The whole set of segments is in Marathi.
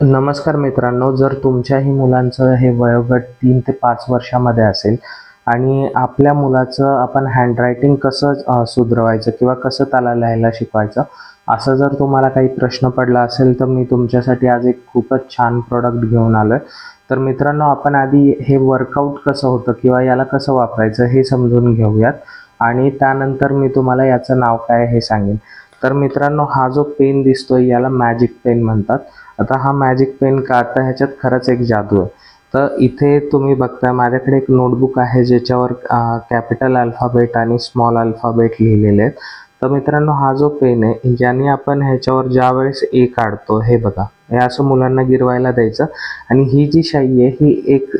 नमस्कार मित्रांनो जर तुमच्याही मुलांचं हे वयोगट तीन ते पाच वर्षामध्ये असेल आणि आपल्या मुलाचं आपण हँडरायटिंग कसं सुधरवायचं किंवा कसं त्याला लिहायला शिकवायचं असं जर तुम्हाला काही प्रश्न पडला असेल तर मी तुमच्यासाठी आज एक खूपच छान प्रोडक्ट घेऊन आलो आहे तर मित्रांनो आपण आधी हे वर्कआउट कसं होतं किंवा याला कसं वापरायचं हे समजून घेऊयात. आणि त्यानंतर मी तुम्हाला याचं नाव काय हे सांगेन. तर मित्रांनो हा जो पेन दिसतोय याला मॅजिक पेन म्हणतात. आता हा मॅजिक पेन काढता ह्याच्यात खरंच एक जादू आहे. तर इथे तुम्ही बघताय माझ्याकडे एक नोटबुक आहे ज्याच्यावर कॅपिटल अल्फाबेट आणि स्मॉल अल्फाबेट लिहिलेले आहेत. तर मित्रांनो हा जो पेन आहे ज्याने आपण ह्याच्यावर ज्यावेळेस ए काढतो हे बघा. हे असं मुलांना गिरवायला द्यायचं. आणि ही जी शाई आहे ही एक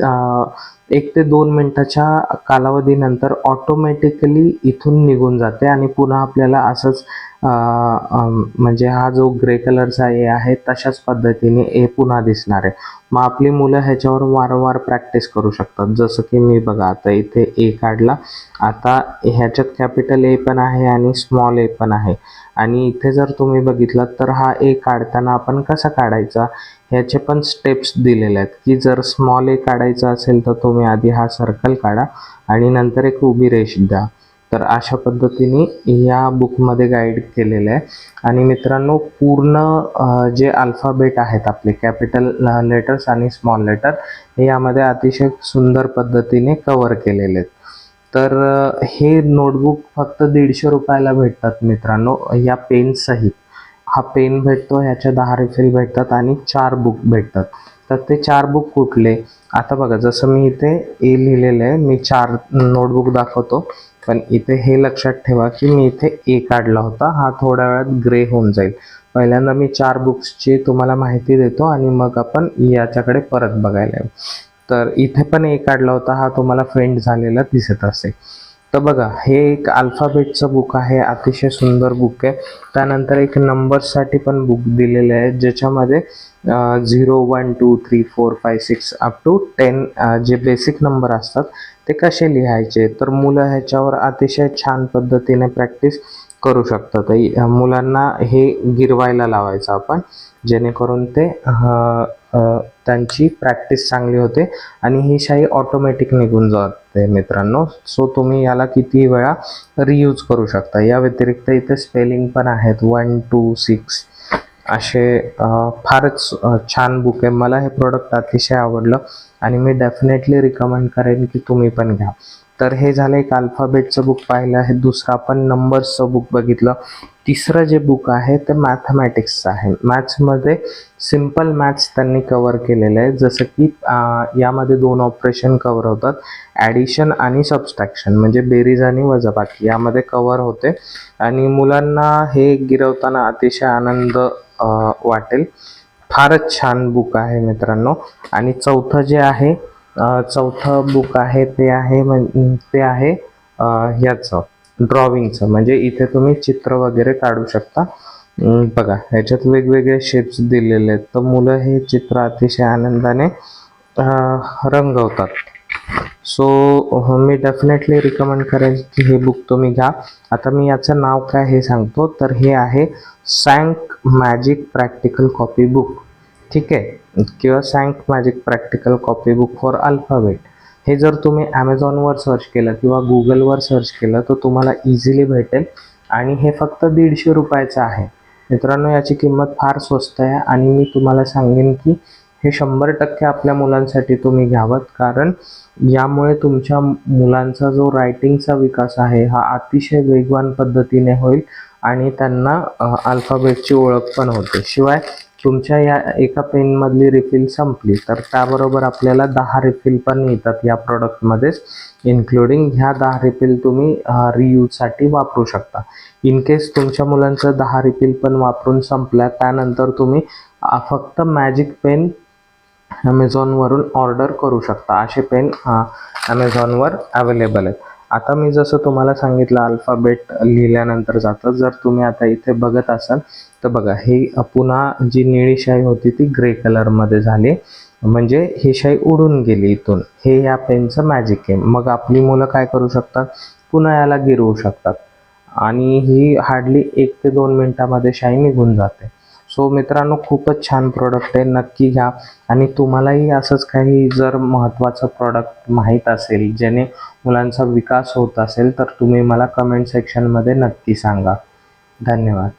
एक ते दोन मिनटाच्या कालावधीनंतर ऑटोमॅटिकली इथून निघून जाते आणि पुन्हा आपल्याला असंच म्हणजे हा जो ग्रे कलरचा ए आहे तशाच पद्धतीने ए पुन्हा दिसणार आहे. मग आपली मुलं ह्याच्यावर वारंवार प्रॅक्टिस करू शकतात. जसं की मी बघा आता इथे ए काढला. आता ह्याच्यात कॅपिटल ए पण आहे आणि स्मॉल ए पण आहे. आणि इथे जर तुम्ही बघितलं तर हा ए काढताना आपण कसा काढायचा? ह्याचे पण स्टेप्स दिलेले आहेत की जर स्मॉल ए काढायचा असेल तर तुम्ही आधी हा सर्कल काढा आणि नंतर एक उभी रेष द्या. तर अशा पद्धतीने या बुकमध्ये गाईड केलेलं आहे. आणि मित्रांनो पूर्ण जे अल्फाबेट आहेत आपले कॅपिटल लेटर्स आणि स्मॉल लेटर हे यामध्ये अतिशय सुंदर पद्धतीने कवर केलेले आहेत. तर हे नोटबुक फक्त दीडशे रुपयाला भेटतात मित्रांनो या पेनसहित हा पेन भेटतो ह्याच्या दहा रिफिल भेटतात आणि चार बुक भेटतात. तर ते चार बुक कुठले? आता बघा जसं मी इथे ए लिहिलेलं आहे मी चार नोटबुक दाखवतो पण इथे हे लक्षात ठेवा की मी इथे ए काढला होता हा थोड्या वेळात ग्रे होऊन जाईल. पहिल्यांदा मी चार बुक्सची तुम्हाला माहिती देतो आणि मग आपण याच्याकडे परत बघायला येऊ. तर इथे पण ए काढला होता हा तुम्हाला फेंड झालेला दिसत असेल. तर बघा हे एक अल्फाबेटचं बुक आहे अतिशय सुंदर बुक आहे. त्यानंतर एक नंबर्ससाठी पण बुक दिलेले आहे ज्याच्यामध्ये zero one two three four five six up to ten जे बेसिक नंबर असतात ते कसे लिहायचे? तर मुलं ह्याच्यावर अतिशय छान पद्धतीने प्रॅक्टिस करू शकता तर मुलांना हे गिरवायला लावायचं आपण जेणेकरून ते त्यांची प्रॅक्टिस चांगली होते आणि ही शाई ऑटोमॅटिक निघून जाते मित्रांनो. सो तुम्ही याला किती वेळा रियूज करू शकता. या व्यतिरिक्त इथे स्पेलिंग पण आहेत. वन टू सिक्स असे फारच छान बुक आहे. मला हे प्रोडक्ट अतिशय आवडलं आणि मी डेफिनेटली रिकमेंड करेन की तुम्ही पण घ्या. तर हे झालं एक अल्फाबेटचं बुक पाहिलं आहे. दुसरं आपण नंबर्सचं बुक बघितलं. तिसरं जे बुक आहे ते मॅथमॅटिक्सचं आहे. मॅथ्समध्ये सिंपल मॅथ्स त्यांनी कवर केलेलं आहे. जसं की यामध्ये दोन ऑपरेशन कवर होतात. ॲडिशन आणि सबस्ट्रॅक्शन म्हणजे बेरीज आणि वजाबाकी. यामध्ये कवर होते. आणि मुलांना हे गिरवताना अतिशय आनंद वाटेल. फारच छान बुक आहे मित्रांनो. आणि चौथं जे आहे चौथं बुक आहे ते आहे ते आहे ह्याचं ड्रॉविंगचं म्हणजे इथे तुम्ही चित्र वगैरे काढू शकता. बघा ह्याच्यात वेगवेगळे शेप्स दिलेले आहेत. तर मुलं हे चित्र अतिशय आनंदाने रंगवतात. सो मी डेफिनेटली रिकमेंड करेन की हे बुक तुम्ही घ्या. आता मी याचं नाव काय हे सांगतो. तर हे आहे Sank magic practical copy book ठीक आहे? किंवा Sank magic practical copy book for alphabet हे जर तुम्ही ॲमेझॉनवर सर्च केलं किंवा गुगलवर सर्च केलं तर तुम्हाला इझिली भेटेल. आणि हे फक्त दीडशे रुपयाचं आहे. मित्रांनो याची किंमत फार स्वस्त आहे आणि मी तुम्हाला सांगेन की हे शंभर टक्के आपल्या मुलांसाठी तुम्ही घ्यावं. कारण यामुळे तुमच्या मुलांचा जो रायटिंगचा विकास आहे हा अतिशय वेगवान पद्धतीने होईल आणि त्यांना अल्फाबेटची ओळख पण होते. शिवाय तुमच्या या एका पेनमधली रिफिल संपली तर त्याबरोबर आपल्याला दहा रिफिल पण येतात या प्रॉडक्टमध्येच इन्क्लुडिंग ह्या दहा रिफिल तुम्ही रियूजसाठी वापरू शकता. इन केस तुमच्या मुलांचं दहा रिफिल पण वापरून संपल्या त्यानंतर तुम्ही फक्त मॅजिक पेन ॲमेझॉनवरून ऑर्डर करू शकता. असे पेन ॲमेझॉनवर अवेलेबल आहेत. आता मी जसं तुम्हाला सांगितलं अल्फाबेट लिहिल्यानंतर जातं. जर तुम्ही आता इथे बघत असाल तर बघा ही पुन्हा जी निळी शाई होती ती ग्रे कलरमध्ये झाली. म्हणजे ही शाई उडून गेली इथून. हे या पेनचं मॅजिक आहे. मग आपली मुलं काय करू शकतात? पुन्हा याला गिरवू शकतात. आणि ही हार्डली एक ते दोन मिनटामध्ये शाई निघून जाते. सो मित्रांनो खूपच छान प्रोडक्ट आहे. नक्की घ्या. आणि तुम्हालाही असंच काही जर महत्त्वाचं प्रॉडक्ट माहीत असेल ज्याने मुलांचा विकास होत असेल तर तुम्ही मला कमेंट सेक्शनमध्ये नक्की सांगा. धन्यवाद.